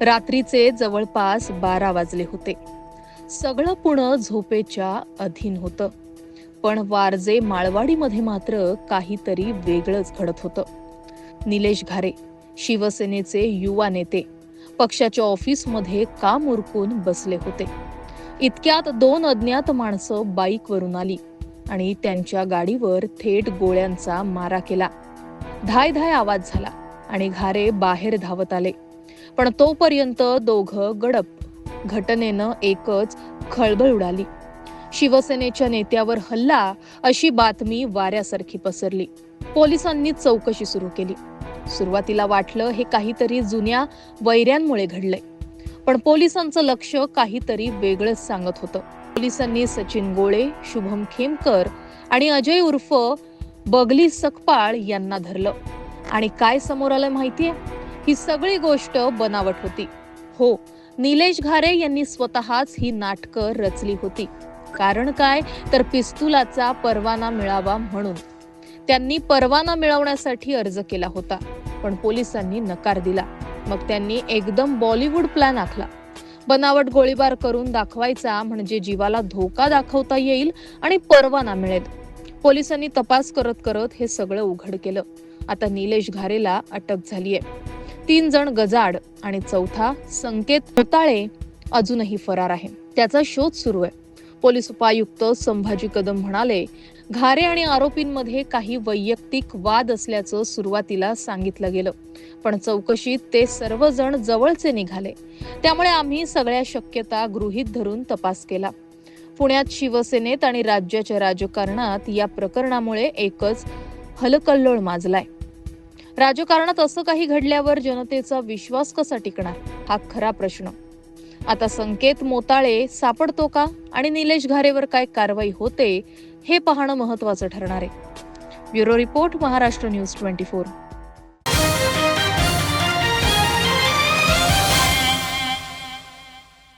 रात्रीचे जवळपास बारा वाजले होते. सगळं पुणं झोपेच्या अधीन होतं. पण वारजे माळवाडीमध्ये मात्र काहीतरी वेगळंच घडत होतं. निलेश घारे शिवसेनेचे युवा नेते पक्षाच्या ऑफिसमध्ये काम उरकून बसले होते. इतक्यात दोन अज्ञात माणसं बाईकवरून आली आणि त्यांच्या गाडीवर थेट गोळ्यांचा मारा केला. धाय धाय आवाज झाला आणि घारे बाहेर धावत आले. पण तोपर्यंत दोघं गडप. घटनेनं एकच खळबळ उडाली. शिवसेनेच्या नेत्यावर हल्ला अशी बातमी वाऱ्यासारखी पसरली. पोलिसांनी चौकशी सुरू केली. सुरुवातीला वाटलं हे काहीतरी जुन्या वैऱ्यांमुळे घडलंय. पण पोलिसांचं लक्ष काहीतरी वेगळंच सांगत होतं. पोलिसांनी सचिन गोळे शुभम खेमकर आणि अजय उर्फ बगली सकपाळ यांना धरलं. आणि काय समोर आलं माहितीये? ही सगळी गोष्ट बनावट होती. हो निलेश घारे यांनी स्वतःच ही नाटकं रचली होती. कारण काय? तर पिस्तुलाचा परवाना मिळावा म्हणून. त्यांनी परवाना मिळवण्यासाठी अर्ज केला होता पण पोलिसांनी नकार दिला. मग त्यांनी एकदम बॉलिवूड प्लॅन आखला. बनावट गोळीबार करून दाखवायचा म्हणजे जीवाला धोका दाखवता येईल आणि परवाना मिळेल. पोलिसांनी तपास करत करत हे सगळं उघड केलं. आता निलेश घारेला अटक झालीय. तीन जण गजाड आणि चौथा संकेत होताळे अजूनही फरार आहे. त्याचा शोध सुरू आहे. पोलीस उपायुक्त संभाजी कदम म्हणाले घारे आणि आरोपींमध्ये काही वैयक्तिक वाद असल्याचं सुरुवातीला सांगितलं गेलं. पण चौकशीत ते सर्वजण जवळचे निघाले. त्यामुळे आम्ही सगळ्या शक्यता गृहीत धरून तपास केला. पुण्यात शिवसेनेत आणि राज्याच्या राजकारणात या प्रकरणामुळे एकच हलकल्लोळ माजलाय. राजकारणात असं काही घडल्यावर जनतेचा विश्वास कसा टिकणार? हा खरा प्रश्न. आता संकेत मोताळे सापडतो का? आणि निलेश घारेवर काय कारवाई होते? हे पाहणं महत्वाचं ठरणार आहे. Bureau report Maharashtra news twenty four.